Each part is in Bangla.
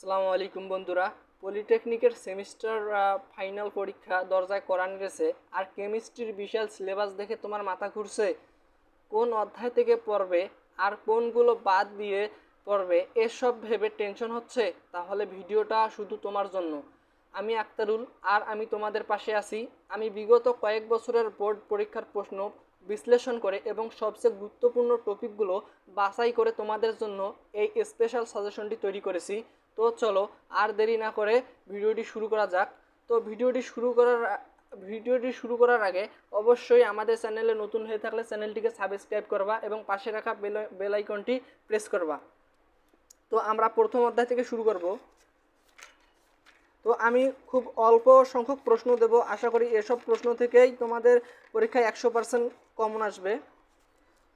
আসসালামু আলাইকুম বন্ধুরা। পলিটেকনিকের সেমিস্টার ফাইনাল পরীক্ষা দরজায় করা নিয়েছে আর কেমিস্ট্রির বিশাল সিলেবাস দেখে তোমার মাথা ঘুরছে। কোন অধ্যায় থেকে পড়বে, আর কোনগুলো বাদ দিয়ে পড়বে, এসব ভেবে টেনশন হচ্ছে? তাহলে ভিডিওটা শুধু তোমার জন্য। আমি আক্তারুল, আর আমি তোমাদের পাশে আছি। আমি বিগত কয়েক বছরের বোর্ড পরীক্ষার প্রশ্ন বিশ্লেষণ করে এবং সবচেয়ে গুরুত্বপূর্ণ টপিকগুলো বাছাই করে তোমাদের জন্য এই স্পেশাল সাজেশনটি তৈরি করেছি। তো চলো আর দেরি না করে ভিডিওটি শুরু করা যাক। তো ভিডিওটি শুরু করার, ভিডিওটি শুরু করার আগে অবশ্যই আমাদের চ্যানেলে নতুন হয়ে থাকলে চ্যানেলটিকে সাবস্ক্রাইব করবা এবং পাশে রাখা বেল বেল প্রেস করবা। তো আমরা প্রথম অধ্যায় থেকে শুরু করব। তো আমি খুব অল্প সংখ্যক প্রশ্ন দেব। আশা করি এসব প্রশ্ন থেকেই তোমাদের পরীক্ষায় একশো পার্সেন্ট কমন আসবে।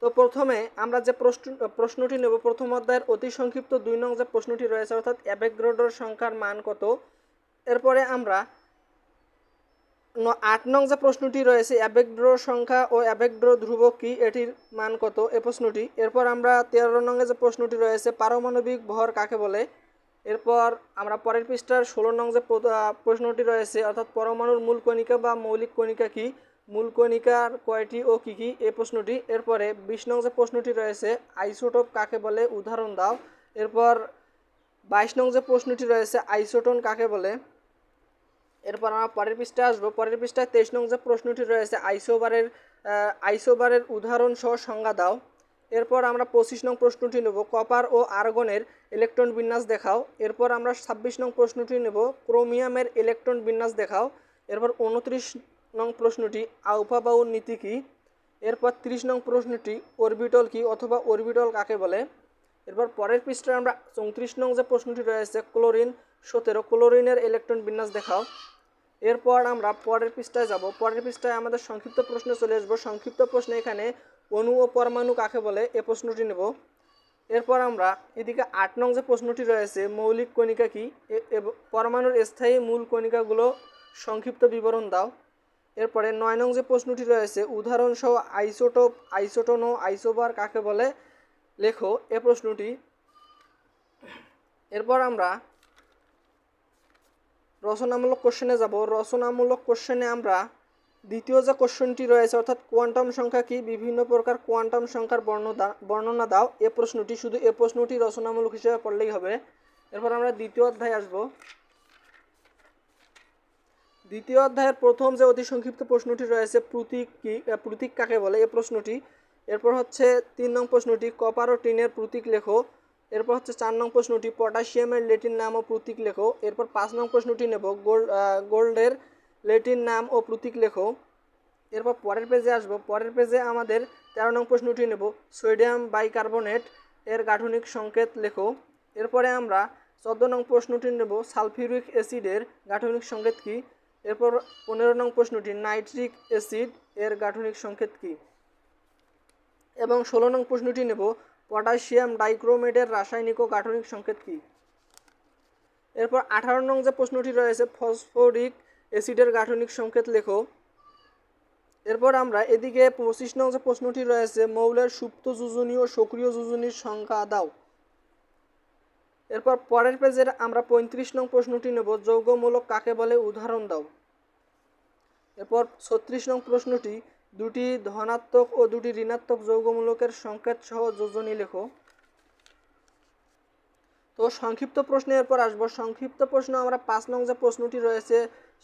তো প্রথমে আমরা যে প্রশ্ন, প্রশ্নটি নেব, প্রথম অধ্যায়ের অতি সংক্ষিপ্ত দুই নং যে প্রশ্নটি রয়েছে, অর্থাৎ অ্যাভেগ্রোডোর সংখ্যার মান কত? এরপরে আমরা আট নং যে প্রশ্নটি রয়েছে অ্যাভেগ্রো সংখ্যা ও অ্যাভেগ্রো ধ্রুবক কি? এটির মান কত? এ প্রশ্নটি। এরপর আমরা তেরো নংয়ে যে প্রশ্নটি রয়েছে, পারমাণবিক ভর কাকে বলে? এরপর আমরা পরের পৃষ্ঠার ষোলো নং যে প্রশ্নটি রয়েছে, অর্থাৎ পরমাণুর মূল কণিকা বা মৌলিক কণিকা কি? মূল কণিকার কয়টি ও কী কী? এই প্রশ্নটি। এরপরে বিশ নং যে প্রশ্নটি রয়েছে, আইসোটোপ কাকে বলে? উদাহরণ দাও। এরপর বাইশ নং যে প্রশ্নটি রয়েছে, আইসোটোন কাকে বলে? এরপর আমরা পরের পৃষ্ঠায় আসব। পরের পৃষ্ঠায় তেইশ নং যে প্রশ্নটি রয়েছে, আইসোবারের আইসোবারের উদাহরণ সহ সংজ্ঞা দাও। এরপর আমরা পঁচিশ নং প্রশ্নটি নেব, কপার ও আর্গনের ইলেকট্রন বিন্যাস দেখাও। এরপর আমরা ছাব্বিশ নং প্রশ্নটি নেব, ক্রোমিয়ামের ইলেকট্রন বিন্যাস দেখাও। এরপর উনত্রিশ নং প্রশ্নটি আউফা বাউর নীতি কী? এরপর তিরিশ নং প্রশ্নটি অরবিটল কি অথবা অরবিটল কাকে বলে? এরপর পরের পৃষ্ঠায় আমরা চৌত্রিশ নং যে প্রশ্নটি রয়েছে, ক্লোরিন সতেরো, ক্লোরিনের ইলেকট্রন বিন্যাস দেখাও। এরপর আমরা পরের পৃষ্ঠায় যাব। পরের পৃষ্ঠায় আমাদের সংক্ষিপ্ত প্রশ্নে চলে আসব। সংক্ষিপ্ত প্রশ্নে এখানে অণু ও পরমাণু কাকে বলে? এ প্রশ্নটি নেব। এরপর আমরা এদিকে আট নং যে প্রশ্নটি রয়েছে, মৌলিক কণিকা কি? পরমাণুর স্থায়ী মূল কণিকাগুলো সংক্ষিপ্ত বিবরণ দাও। এরপরে নয় নং যে প্রশ্নটি রয়েছে উদাহরণসহ আইসোটোপ আইসোটোন ও আইসোবার কাকে বলে? লেখো, এ প্রশ্নটি। এরপর আমরা রচনামূলক কোশ্চেনে যাব। রচনামূলক কোশ্চেনে আমরা দ্বিতীয় যে কোশ্চেনটি রয়েছে, অর্থাৎ কোয়ান্টাম সংখ্যা কি? বিভিন্ন প্রকার কোয়ান্টাম সংখ্যার বর্ণনা বর্ণনা দাও। এ প্রশ্নটি, শুধু এ প্রশ্নটি রচনামূলক হিসেবে পড়লেই হবে। এরপর আমরা দ্বিতীয় অধ্যায় আসব। দ্বিতীয় অধ্যায়ের প্রথম যে অতি সংক্ষিপ্ত প্রশ্নটি রয়েছে, প্রতীক কি প্রতীক কাকে বলে? এই প্রশ্নটি। এরপর হচ্ছে তিন নং প্রশ্নটি, কপার ও টিনের প্রতীক লেখো। এরপর হচ্ছে চার নং প্রশ্নটি, পটাশিয়ামের লেটিন নাম ও প্রতীক লেখো। এরপর পাঁচ নং প্রশ্নটি নেব গোল্ড গোল্ডের লেটিন নাম ও প্রতীক লেখো। এরপর পরের পেজে আসব। পরের পেজে আমাদের তেরো নং প্রশ্নটি নেব, সোডিয়াম বাইকার্বনেট এর গাঠনিক সংকেত লেখো। এরপরে আমরা চোদ্দ নং প্রশ্নটি নেব, সালফিউরিক অ্যাসিডের গাঠনিক সংকেত কী? এরপর পনেরো নং প্রশ্নটি, নাইট্রিক অ্যাসিড এর গাঠনিক সংকেত কী? এবং ষোলো নং প্রশ্নটি নেব, পটাশিয়াম ডাইক্রোমেটের রাসায়নিক ও গাঠনিক সংকেত কী? এরপর আঠারো নং যে প্রশ্নটি রয়েছে, ফসফরিক অ্যাসিডের গাঠনিক সংকেত লেখো। এরপর আমরা এদিকে পঁচিশ নং যে প্রশ্নটি রয়েছে, মৌলের সুপ্ত যোজনী ও সক্রিয় যোজনীর সংখ্যা দাও। এরপর পরের পেজের আমরা পঁয়ত্রিশ নং প্রশ্নটি নেব, যৌগমূলক কাকে বলে? উদাহরণ দাও। এরপর ছত্রিশ নং প্রশ্নটি, দুটি ধনাত্মক ও দুটি ঋণাত্মক যৌগমূলকের সংকেত সহ যোজনী লেখো। তো সংক্ষিপ্ত প্রশ্নের এরপর আসব। সংক্ষিপ্ত প্রশ্ন, আমরা পাঁচ নং যে প্রশ্নটি রয়েছে,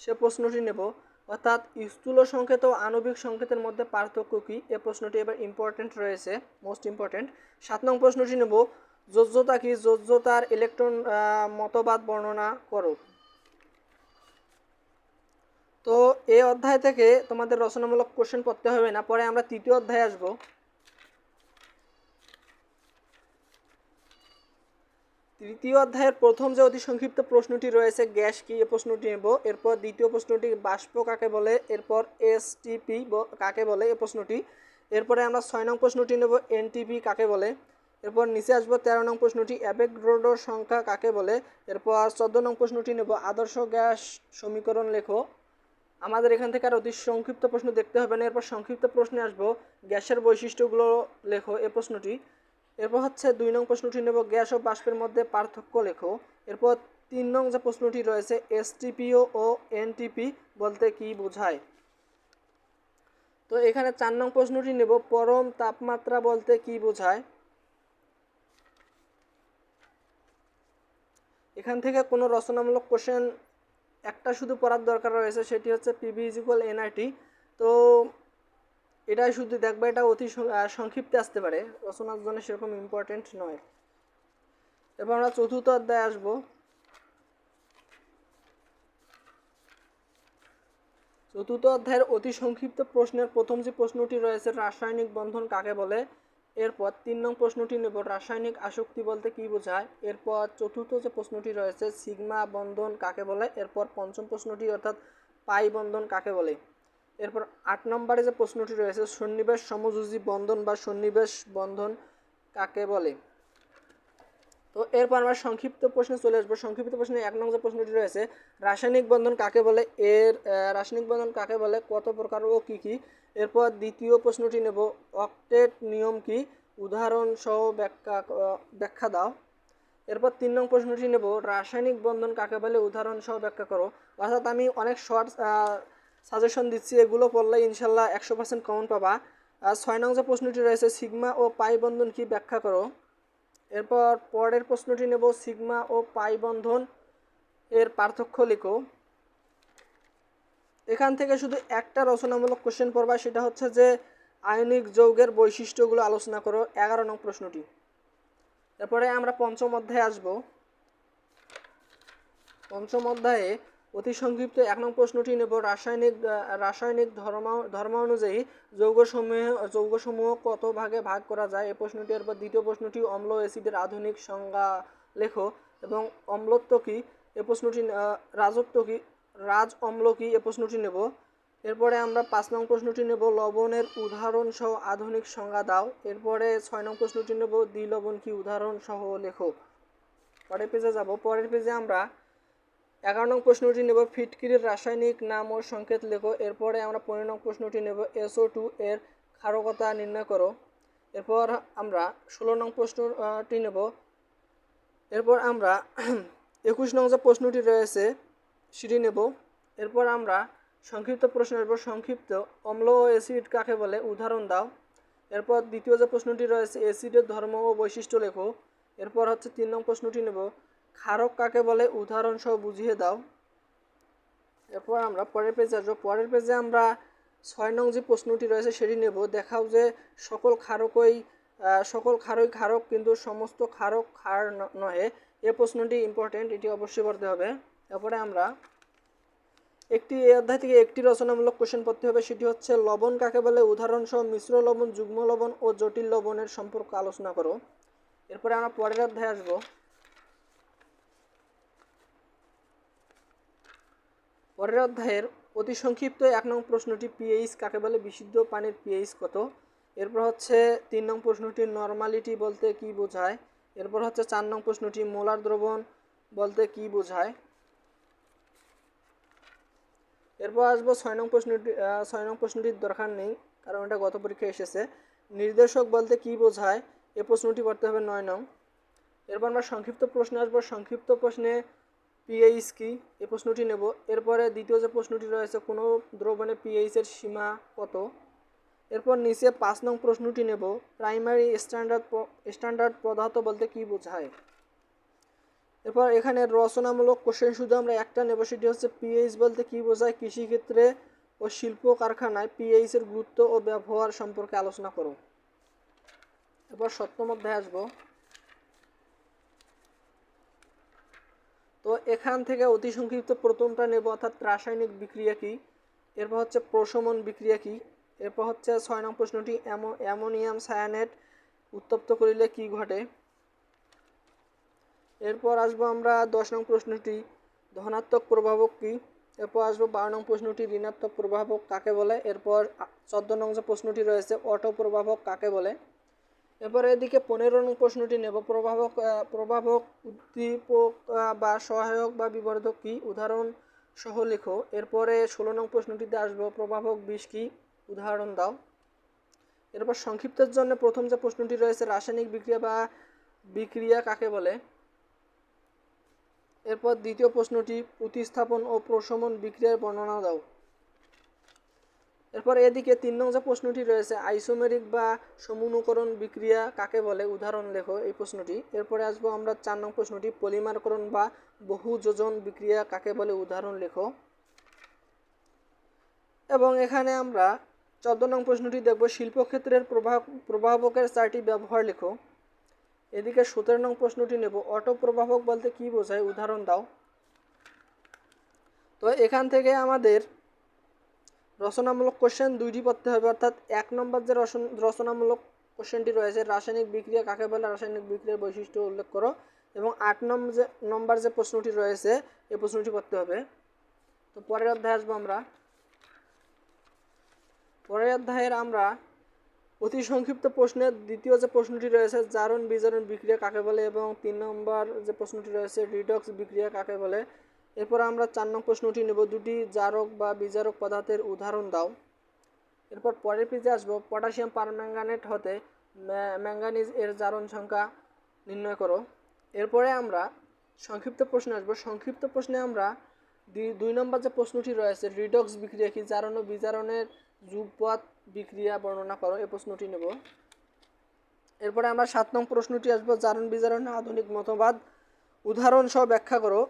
সে প্রশ্নটি নেব। অর্থাৎ স্থূল সংকেত ও আণবিক সংকেতের মধ্যে পার্থক্য কী? এ প্রশ্নটি এবার ইম্পর্টেন্ট রয়েছে মোস্ট ইম্পর্টেন্ট সাত নং প্রশ্নটি নেব। যোজ্যতা কি যোজ্যতার ইলেকট্রন মতবাদ বর্ণনা করো। তো এই অধ্যায় থেকে তোমাদের রচনামূলক কোশ্চেন পড়তে হবে না, পরে আমরা তৃতীয় অধ্যায়ে আসব। তৃতীয় অধ্যায়ের প্রথম যে অতি সংক্ষিপ্ত প্রশ্নটি রয়েছে, গ্যাস কি, এ প্রশ্নটি নেব। এরপর দ্বিতীয় প্রশ্নটি বাষ্প কাকে বলে, এরপর এসটিপি কাকে বলে, এ প্রশ্নটি। এরপরে আমরা ছয় নং প্রশ্নটি নেব এনটিপি কাকে বলে। এরপর নিচে আসব তেরো নং প্রশ্নটি অ্যাভেগ্রোডোর সংখ্যা কাকে বলে? এরপর চোদ্দ নং প্রশ্নটি নেব, আদর্শ গ্যাস সমীকরণ লেখো। আমাদের এখান থেকে আর অতি সংক্ষিপ্ত প্রশ্ন দেখতে হবে না, এরপর সংক্ষিপ্ত প্রশ্নে আসব, গ্যাসের বৈশিষ্ট্যগুলো লেখো এ প্রশ্নটি। এরপর হচ্ছে দুই নং প্রশ্নটি নেব, গ্যাস ও বাষ্পের মধ্যে পার্থক্য লেখো। এরপর তিন নং যে প্রশ্নটি রয়েছে এসটিপিও ও এনটিপি বলতে কি বোঝায়? তো এখানে চার নং প্রশ্নটি নেব, পরম তাপমাত্রা বলতে কি বোঝায়? এখান থেকে কোনো রচনামূলক কোশ্চেন একটা শুধু পড়ার দরকার রয়েছে, সেটি হচ্ছে পিভি ইজিক্যাল এনআইটি তো এটাই শুধু দেখবে, এটা অতি সংক্ষিপ্তে আসতে পারে। রচনার জন্য সেরকম ইম্পর্টেন্ট নয়। এবার আমরা চতুর্থ অধ্যায় আসব। চতুর্থ অধ্যায়ের অতি সংক্ষিপ্ত প্রশ্নের প্রথম যে প্রশ্নটি রয়েছে, রাসায়নিক বন্ধন কাকে বলে? এরপর তিন নং প্রশ্নটি নেব, রাসায়নিক আসক্তি বলতে কি বোঝায়? এরপর চতুর্থ যে প্রশ্নটি রয়েছে, সিগমা বন্ধন কাকে বলে? এরপর পঞ্চম প্রশ্নটি অর্থাৎ পাই বন্ধন কাকে বলে? এরপর আট নম্বরে যে প্রশ্নটি রয়েছে, সন্নিবেশ সমযোজী বন্ধন বা সন্নিবেশ বন্ধন কাকে বলে? তো এরপর আমরা সংক্ষিপ্ত প্রশ্নে চলে আসব। সংক্ষিপ্ত প্রশ্নে এক নং যে প্রশ্নটি রয়েছে, রাসায়নিক বন্ধন কাকে বলে? এর রাসায়নিক বন্ধন কাকে বলে? কত প্রকার ও কি কি? এরপর দ্বিতীয় প্রশ্নটি নেব। অক্টেট নিয়ম কি? উদাহরণ সহ ব্যাখ্যা ব্যাখ্যা দাও। এরপর তিন নং প্রশ্নটি নেব। রাসায়নিক বন্ধন কাকে বলে? উদাহরণ সহ ব্যাখ্যা করো। অর্থাৎ আমি অনেক শর্ট সাজেশন দিচ্ছি। এগুলো পড়লে ইনশাল্লাহ একশো পার্সেন্ট কমন পাবা। আর ছয় নং যে প্রশ্নটি রয়েছে সিগমা ও পাই বন্ধন কি ব্যাখ্যা করো? এরপর পরের প্রশ্নটি নেব সিগমা ও পাই বন্ধন এর পার্থক্য লিখো। এখান থেকে শুধু একটা রচনামূলক কোশ্চেন পড়বা, সেটা হচ্ছে যে, আয়নিক যৌগের বৈশিষ্ট্যগুলো আলোচনা করো। এগারো নং প্রশ্নটি। এরপরে আমরা পঞ্চম অধ্যায়ে আসব। পঞ্চম অধ্যায়ে অতি সংক্ষিপ্ত এক নং প্রশ্নটি নেব। রাসায়নিক রাসায়নিক ধর্ম ধর্ম অনুযায়ী যৌগসমূহ যৌগসমূহ কত ভাগে ভাগ করা যায়? এই প্রশ্নটি, এরপর দ্বিতীয় প্রশ্নটি, অম্ল অ্যাসিডের আধুনিক সংজ্ঞা লেখো। এবং অম্লত্ব কি? এ প্রশ্নটি রাজত্ব কি? রাজ অম্ল কি এ প্রশ্নটি নেব। এরপরে আমরা পাঁচ নং প্রশ্নটি নেব। লবণের উদাহরণ সহ আধুনিক সংজ্ঞা দাও। এরপরে ছয় নং প্রশ্নটি নেব। দ্বি লবণ কি উদাহরণ সহ লেখো পরের পেজে যাব। পরের পেজে আমরা এগারো নং প্রশ্নটি নেব। ফিটকিরির রাসায়নিক নাম ও সংকেত লেখো। এরপরে আমরা পনেরো নং প্রশ্নটি নেব। এসও টু এর ক্ষারকতা নির্ণয় করো। এরপর আমরা ষোলো নং প্রশ্নটি নেব। এরপর আমরা একুশ নং যে প্রশ্নটি রয়েছে সেটি নেব। এরপর আমরা সংক্ষিপ্ত প্রশ্ন এরপর সংক্ষিপ্ত অম্ল ও অ্যাসিড কাকে বলে? উদাহরণ দাও। এরপর দ্বিতীয় যে প্রশ্নটি রয়েছে, অ্যাসিডের ধর্ম ও বৈশিষ্ট্য লেখো। এরপর হচ্ছে তিন নং প্রশ্নটি নেব। ক্ষারক কাকে বলে? উদাহরণ সহ বুঝিয়ে দাও। এরপর আমরা পরের পেজে আসব। পরের পেজে আমরা ছয় নং যে প্রশ্নটি রয়েছে, সেটি নেব। দেখাও যে সকল ক্ষারকই সকল ক্ষারই ক্ষারক, কিন্তু সমস্ত ক্ষারক ক্ষার নহে। এ প্রশ্নটি ইম্পর্টেন্ট এটি অবশ্যই পড়তে হবে। তারপরে আমরা একটি এই অধ্যায় থেকে একটি রচনামূলক কোশ্চেন পড়তে হবে। সেটি হচ্ছে, লবণ কাকে বলে? উদাহরণ সহ মিশ্র লবণ, যুগ্ম লবণ ও জটিল লবণের সম্পর্ক আলোচনা করো। এরপরে আমরা পরের অধ্যায়ে আসব। পরের অধ্যায়ের অতি সংক্ষিপ্ত এক নং প্রশ্নটি পিএইচ কাকে বলে? বিশুদ্ধ পানির পিএইচ কত? এরপর হচ্ছে, তিন নং প্রশ্নটি নর্মালিটি বলতে কি বোঝায়? এরপর হচ্ছে, চার নং প্রশ্নটি, মোলার দ্রবণ বলতে কি বোঝায়? এরপর আসব ছয় নং প্রশ্নটি ছয় নং প্রশ্নটির দরকার নেই, কারণ এটা গত পরীক্ষায় এসেছে। নির্দেশক বলতে কি বোঝায়? এ প্রশ্নটি করতে হবে নয় নং। এরপর আমরা সংক্ষিপ্ত প্রশ্নে আসব। সংক্ষিপ্ত প্রশ্নে পিএইচ কি? এই প্রশ্নটি নেব। এরপরে দ্বিতীয় যে প্রশ্নটি রয়েছে, কোনো দ্রবণে পিএইচ এর সীমা কত? এরপর নিচে পাঁচ নং প্রশ্নটি নেব। প্রাইমারি স্ট্যান্ডার্ড স্ট্যান্ডার্ড পদার্থ বলতে কি বোঝায়? এরপর এখানে রচনামূলক কোশ্চেন শুধু আমরা একটা নেব, সেটি হচ্ছে পিএইচ বলতে কি বোঝায়? কৃষিক্ষেত্রে ও শিল্প কারখানায় পিএইচ এর গুরুত্ব ও ব্যবহার সম্পর্কে আলোচনা করো। এরপর সপ্তম অধ্যায়ে আসব। তো এখান থেকে অতি সংক্ষিপ্ত প্রথমটা নেব, অর্থাৎ রাসায়নিক বিক্রিয়া কি? এরপর হচ্ছে প্রশমন বিক্রিয়া কি? এরপর হচ্ছে ছয় নং প্রশ্নটি, অ্যামো- অ্যামোনিয়াম সায়ানেট উত্তপ্ত করিলে কি ঘটে? এরপর আসব আমরা দশ নং প্রশ্নটি, ধনাত্মক প্রভাবক কি? এরপর আসব বারো নং প্রশ্নটি, ঋণাত্মক প্রভাবক কাকে বলে? এরপর চোদ্দ নং যে প্রশ্নটি রয়েছে অটো প্রভাবক কাকে বলে? এরপর এদিকে পনেরো নং প্রশ্নটি নেব প্রভাবক প্রভাবক, উদ্দীপক বা সহায়ক বা বিবর্ধক কি? উদাহরণ সহ লেখো। এরপরে ষোলো নং প্রশ্নটিতে আসব, প্রভাবক বিষ কি? উদাহরণ দাও। এরপর সংক্ষিপ্তের জন্য প্রথম যে প্রশ্নটি রয়েছে, রাসায়নিক বিক্রিয়া বা বিক্রিয়া কাকে বলে? এরপর দ্বিতীয় প্রশ্নটি, প্রতিস্থাপন ও প্রশমন বিক্রিয়ার বর্ণনা দাও। এরপর এদিকে তিন নং যে প্রশ্নটি রয়েছে, আইসোমেরিক বা সমুনকরণ বিক্রিয়া কাকে বলে? উদাহরণ লেখো এই প্রশ্নটি। এরপরে আসব আমরা চার নং প্রশ্নটি, পলিমারকরণ বা বহু যোজন বিক্রিয়া কাকে বলে? উদাহরণ লেখো। এবং এখানে আমরা চোদ্দ নং প্রশ্নটি দেখব, শিল্পক্ষেত্রের প্রভাব প্রভাবকের চারটি ব্যবহার লেখো। এদিকে সতেরো নং প্রশ্নটি নেব। অটো প্রভাবক বলতে কি বোঝায়? উদাহরণ দাও। তো এখান থেকে আমাদের রচনামূলক কোশ্চেন দুইটি পড়তে হবে। অর্থাৎ এক নম্বর যে রচন- রচনামূলক কোশ্চেনটি রয়েছে, রাসায়নিক বিক্রিয়া কাকে বলে? রাসায়নিক বিক্রিয়ার বৈশিষ্ট্য উল্লেখ করো। এবং আট নম্বর যে নম্বর যে প্রশ্নটি রয়েছে, এই প্রশ্নটি পড়তে হবে। তো পরের অধ্যায়ে আসব আমরা। পরের অধ্যায়ের আমরা অতি সংক্ষিপ্ত প্রশ্নের দ্বিতীয় যে প্রশ্নটি রয়েছে, জারণ বিজারণ বিক্রিয়া কাকে বলে এবং তিন নম্বর যে প্রশ্নটি রয়েছে রিডক্স বিক্রিয়া কাকে বলে? এরপর আমরা চার নং প্রশ্নটি নেব। দুটি জারক বা বিজারক পদার্থের উদাহরণ দাও। এরপর পরের পেজে আসব। পটাশিয়াম পারম্যাঙ্গানেট হতে ম্যাঙ্গানিজ এর জারণ সংখ্যা নির্ণয় করো। এরপরে আমরা সংক্ষিপ্ত প্রশ্নে আসব। সংক্ষিপ্ত প্রশ্নে আমরা দুই- নম্বর যে প্রশ্নটি রয়েছে রিডক্স বিক্রিয়া কি? জারণ ও বিজারণের যুগপথ বিক্রিয়া বর্ণনা করো এই প্রশ্নটি নেব। এরপরে আমরা সাত নং প্রশ্নটি আসব, জারণ বিজারণের আধুনিক মতবাদ। উদাহরণ সহ ব্যাখ্যা করো।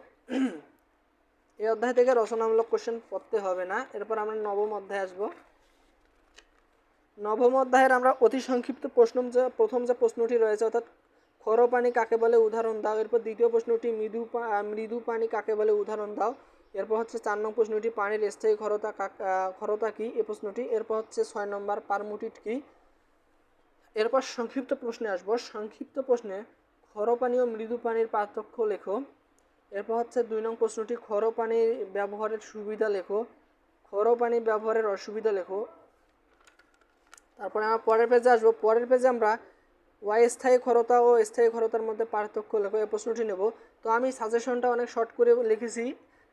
এই অধ্যায় থেকে রচনামূলক কোশ্চেন পড়তে হবে না। এরপর আমরা নবম অধ্যায় আসব। নবম অধ্যায়ের আমরা অতি সংক্ষিপ্ত প্রশ্ন, যে প্রথম যে প্রশ্নটি রয়েছে, অর্থাৎ খর পানি কাকে বলে উদাহরণ দাও। এরপর দ্বিতীয় প্রশ্নটি, মৃদু মৃদু পানি কাকে বলে উদাহরণ দাও। এরপর হচ্ছে চার নং প্রশ্নটি, পানির স্থায়ী খরতা খরতা কি? এই প্রশ্নটি। এরপর হচ্ছে ছয় নম্বর, পারমুটিট কি? এরপর সংক্ষিপ্ত প্রশ্নে আসব। সংক্ষিপ্ত প্রশ্নে খরপানি ও মৃদু পানির পার্থক্য লেখো। এরপর হচ্ছে দুই নং প্রশ্নটি খর পানির ব্যবহারের সুবিধা লেখো। খর পানি ব্যবহারের অসুবিধা লেখো। তারপরে আমরা পরের পেজে আসব। পরের পেজে আমরা ওয়াই স্থায়ী খরতা ও স্থায়ী খরতার মধ্যে পার্থক্য লেখো। এই প্রশ্নটি নেব। তো আমি সাজেশনটা অনেক শর্ট করে লিখেছি।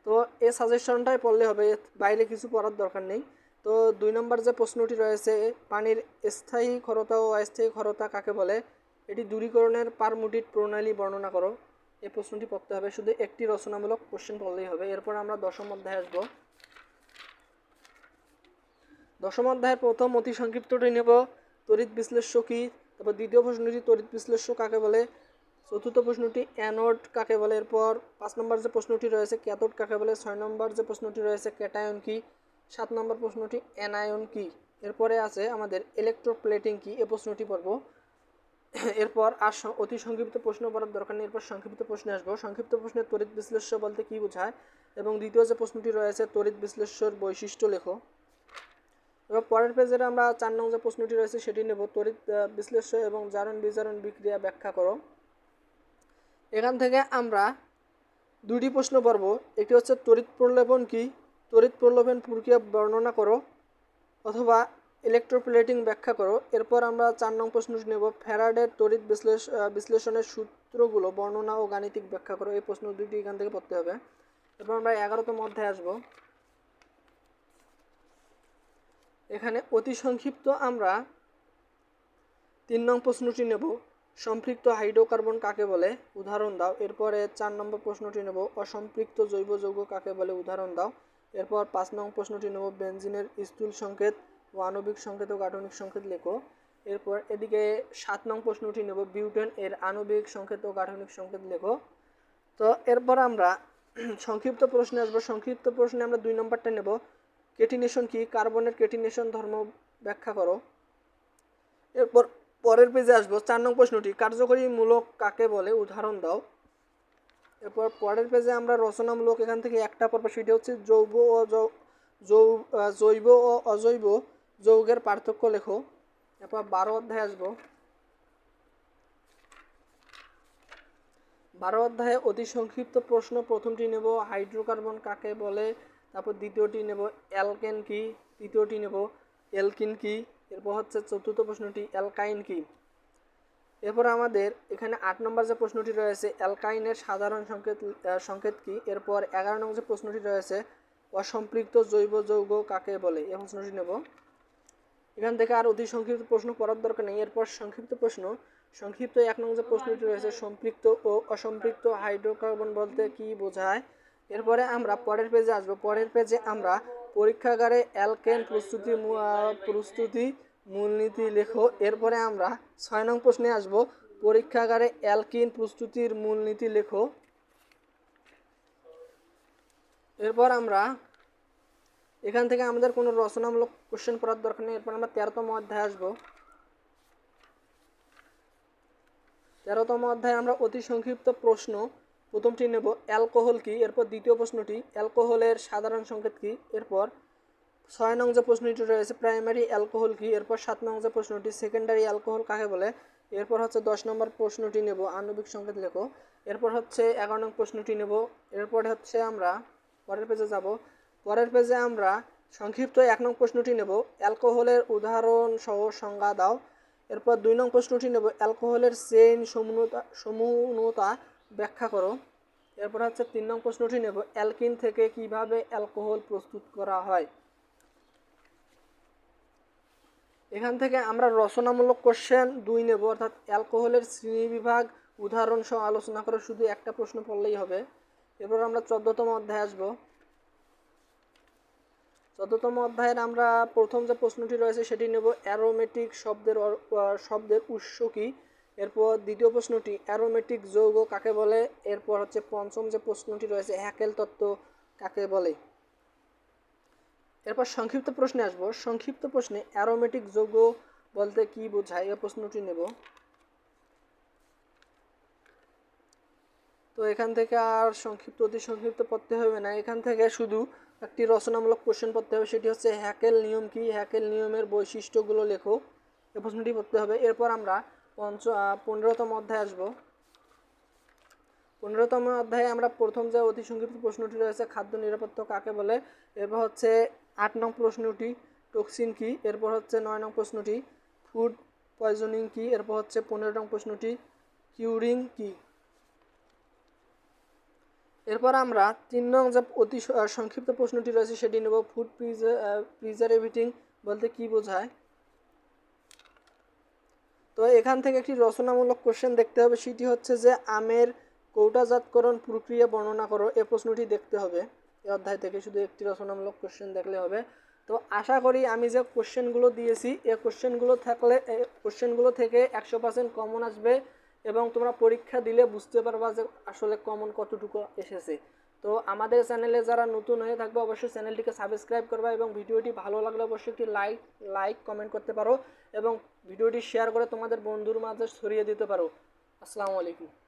তো এই সাজেশনটাই পড়লে হবে, বাইরে কিছু পড়ার দরকার নেই। তো দুই নম্বর যে প্রশ্নটি রয়েছে, পানির স্থায়ী খরতা ও অস্থায়ী খরতা কাকে বলে? এটি দূরীকরণের পারমুটিট প্রণালী বর্ণনা করো। এই প্রশ্নটি পড়তে হবে, শুধু একটি রচনামূলক কোশ্চেন পড়লেই হবে। এরপর আমরা দশম অধ্যায়ে আসব। দশম অধ্যায়ের প্রথম অতি সংক্ষিপ্তটি নেব। তড়িৎ বিশ্লেষ্য কী? তারপর দ্বিতীয় প্রশ্নটি, তড়িৎ বিশ্লেষ্য কাকে বলে? চতুর্থ প্রশ্নটি, অ্যানোড কাকে বলে? এরপর পাঁচ নম্বর যে প্রশ্নটি রয়েছে, ক্যাথোড কাকে বলে? ছয় নম্বর যে প্রশ্নটি রয়েছে, ক্যাটায়ন কি? সাত নম্বর প্রশ্নটি, অ্যানায়ন কি? এরপরে আছে আমাদের ইলেকট্রোপ্লেটিং কি? এ প্রশ্নটি পড়ব। এরপর আর অতি সংক্ষিপ্ত প্রশ্ন পড়ার দরকার নেই। এরপর সংক্ষিপ্ত প্রশ্নে আসব। সংক্ষিপ্ত প্রশ্নের তড়িৎ বিশ্লেষ্য বলতে কী বোঝায়? এবং দ্বিতীয় যে প্রশ্নটি রয়েছে তড়িৎ বিশ্লেষ্যর বৈশিষ্ট্য লেখো। এবার পরের পেজের আমরা চার নং যে প্রশ্নটি রয়েছে, সেটি নেব। তড়িৎ বিশ্লেষ্য এবং জারণ বিজারণ বিক্রিয়া ব্যাখ্যা করো। এখান থেকে আমরা দুটি প্রশ্ন পড়ব একটি হচ্ছে তড়িৎ প্রলোভন কি? তড়িৎ প্রলোভন প্রক্রিয়া বর্ণনা করো অথবা ইলেকট্রোপ্লেটিং ব্যাখ্যা করো। এরপর আমরা চার নং প্রশ্নটি নেব। ফ্যারাডের তড়িৎ বিশ্লেষ বিশ্লেষণের সূত্রগুলো বর্ণনা ও গাণিতিক ব্যাখ্যা করো। এই প্রশ্ন দুটি এখান থেকে পড়তে হবে। এরপর আমরা এগারোতম অধ্যায়ে আসব। এখানে অতি সংক্ষিপ্ত আমরা তিন নং প্রশ্নটি নেব। সম্পৃক্ত হাইড্রোকার্বন কাকে বলে? উদাহরণ দাও। এরপরে চার নম্বর প্রশ্নটি নেব। অসম্পৃক্ত জৈব যৌগ কাকে বলে? উদাহরণ দাও। এরপর পাঁচ নং প্রশ্নটি নেব। বেঞ্জিনের স্থূল সংকেত ও আণবিক সংকেত ও গাঠনিক সংকেত লেখো। এরপর এদিকে সাত নং প্রশ্নটি নেব। বিউটেন এর আণবিক সংকেত ও গাঠনিক সংকেত লেখো। তো এরপর আমরা সংক্ষিপ্ত প্রশ্নে আসব। সংক্ষিপ্ত প্রশ্নে আমরা দুই নম্বরটা নেব। কেটিনেশন কি? কার্বনের কেটিনেশন ধর্ম ব্যাখ্যা করো। এরপর পরের পেজে আসব। চার নং প্রশ্নটি কার্যকরী মূলক কাকে বলে? উদাহরণ দাও। এরপর পরের পেজে আমরা রচনামূলক, এখান থেকে একটা পর্ব সেটি হচ্ছে জৈব ও জৈব ও অজৈব যৌগের পার্থক্য লেখো। এরপর বারো অধ্যায়ে আসব। বারো অধ্যায়ে অতি সংক্ষিপ্ত প্রশ্ন, প্রথমটি নেব, হাইড্রোকার্বন কাকে বলে? তারপর দ্বিতীয়টি নেব, অ্যালকেন কি? তৃতীয়টি নেব এলকিন কি? এরপর হচ্ছে চতুর্থ প্রশ্নটি, অ্যালকাইন কি? এরপর আমাদের এখানে আট নম্বর যে প্রশ্নটি রয়েছে, অ্যালকাইনের সাধারণ সংকেত সংকেত কি? এরপর এগারো নম্বর যে প্রশ্নটি রয়েছে, অসম্পৃক্ত জৈব যৌগ কাকে বলে? এই প্রশ্নটি নেব। এখান থেকে আর অতি সংক্ষিপ্ত প্রশ্ন করার দরকার নেই। এরপর সংক্ষিপ্ত প্রশ্ন, সংক্ষিপ্ত এক নং যে প্রশ্নটি রয়েছে, সম্পৃক্ত ও অসম্পৃক্ত হাইড্রোকার্বন বলতে কি বোঝায়? এরপরে আমরা পরের পেজে আসব। পরের পেজে আমরা পরীক্ষাগারে অ্যালকেন প্রস্তুতি প্রস্তুতি মূলনীতি লেখো। এরপরে আমরা ছয় নং প্রশ্নে আসব। পরীক্ষাগারে অ্যালকিন প্রস্তুতির মূলনীতি লেখো। এরপর আমরা এখান থেকে আমাদের কোনো রচনামূলক কোশ্চেন করার দরকার নেই। এরপর আমরা তেরোতম অধ্যায়ে আসব। তেরোতম অধ্যায়ে আমরা অতি সংক্ষিপ্ত প্রশ্ন প্রথমটি নেব অ্যালকোহল কি? এরপর দ্বিতীয় প্রশ্নটি, অ্যালকোহলের সাধারণ সংকেত কি? এরপর ছয় নং যে প্রশ্নটি রয়েছে প্রাইমারি অ্যালকোহল কি? এরপর সাত নং যে প্রশ্নটি সেকেন্ডারি অ্যালকোহল কাকে বলে? এরপর হচ্ছে দশ নম্বর প্রশ্নটি নেব, আণবিক সংকেত লেখো। এরপর হচ্ছে এগারো নং প্রশ্নটি নেব, এরপর হচ্ছে আমরা পরের পেজে যাব। পরের পেজে আমরা সংক্ষিপ্ত এক নং প্রশ্নটি নেব, অ্যালকোহলের উদাহরণ সহ সংজ্ঞা দাও। এরপর দুই নং প্রশ্নটি নেব, অ্যালকোহলের চেইন সমূহতা সমূহতা ব্যাখ্যা করো। এরপর হচ্ছে তিন নং প্রশ্নটি নেব, অ্যালকিন থেকে কীভাবে অ্যালকোহল প্রস্তুত করা হয়? এখান থেকে আমরা রচনামূলক কোশ্চেন দুই নেব, অর্থাৎ অ্যালকোহলের শ্রেণীবিভাগ উদাহরণ সহ আলোচনা করে শুধু একটা প্রশ্ন পড়লেই হবে। এরপর আমরা চোদ্দতম অধ্যায়ে আসব। চোদ্দতম অধ্যায়ের আমরা প্রথম যে প্রশ্নটি রয়েছে সেটি নেব, অ্যারোমেটিক শব্দের শব্দের উৎস কি? এরপর দ্বিতীয় প্রশ্নটি, অ্যারোমেটিক যৌগ কাকে বলে? এরপর হচ্ছে পঞ্চম যে প্রশ্নটি রয়েছে, হ্যাকেল তত্ত্ব কাকে বলে? এরপর সংক্ষিপ্ত প্রশ্নে আসব। সংক্ষিপ্ত প্রশ্নে অ্যারোমেটিক যৌগ বলতে কি বোঝায়? এই প্রশ্নটি নেব। তো এখান থেকে আর সংক্ষিপ্ত, অতি সংক্ষিপ্ত পড়তে হবে না। এখান থেকে শুধু একটি রচনামূলক কোশ্চেন পড়তে হবে, সেটি হচ্ছে হ্যাকেল নিয়ম কি? হ্যাকেল নিয়মের বৈশিষ্ট্যগুলো লেখো। এই প্রশ্নটি পড়তে হবে। এরপর আমরা পঞ্চ পনেরোতম অধ্যায়ে আসব। পনেরোতম অধ্যায়ে আমরা প্রথম যে অতি সংক্ষিপ্ত প্রশ্নটি রয়েছে, খাদ্য নিরাপত্তা কাকে বলে? এরপর হচ্ছে আট নং প্রশ্নটি টক্সিন কি? এরপর হচ্ছে নয় নং প্রশ্নটি ফুড পয়জনিং কি? এরপর হচ্ছে পনেরো নং প্রশ্নটি কিউরিং কি? এরপর আমরা তিন নং যে অতি সংক্ষিপ্ত প্রশ্নটি রয়েছে, সেটি নেব ফুড প্রিজারভেটিং বলতে কি বোঝায়? তো এখান থেকে একটি রচনামূলক কোশ্চেন দেখতে হবে। সেটি হচ্ছে যে, আমের কৌটাজাতকরণ প্রক্রিয়া বর্ণনা করো। এই প্রশ্নটি দেখতে হবে। এই অধ্যায় থেকে শুধু একটি রচনামূলক কোশ্চেন দেখলে হবে। তো আশা করি আমি যে কোশ্চেনগুলো দিয়েছি এই কোশ্চেনগুলো থাকলে কোশ্চেনগুলো থেকে একশো পার্সেন্ট কমন আসবে এবং তোমরা পরীক্ষা দিলে বুঝতে পারবা যে আসলে কমন কতটুকু এসেছে। তো আমাদের চ্যানেলে যারা নতুন হয়ে থাকবে, অবশ্যই চ্যানেলটিকে সাবস্ক্রাইব করবা এবং ভিডিওটি ভালো লাগলে অবশ্যই একটি লাইক লাইক কমেন্ট করতে পারো এবং ভিডিওটি শেয়ার করে তোমাদের বন্ধুর মাঝে ছড়িয়ে দিতে পারো। আসসালামু আলাইকুম।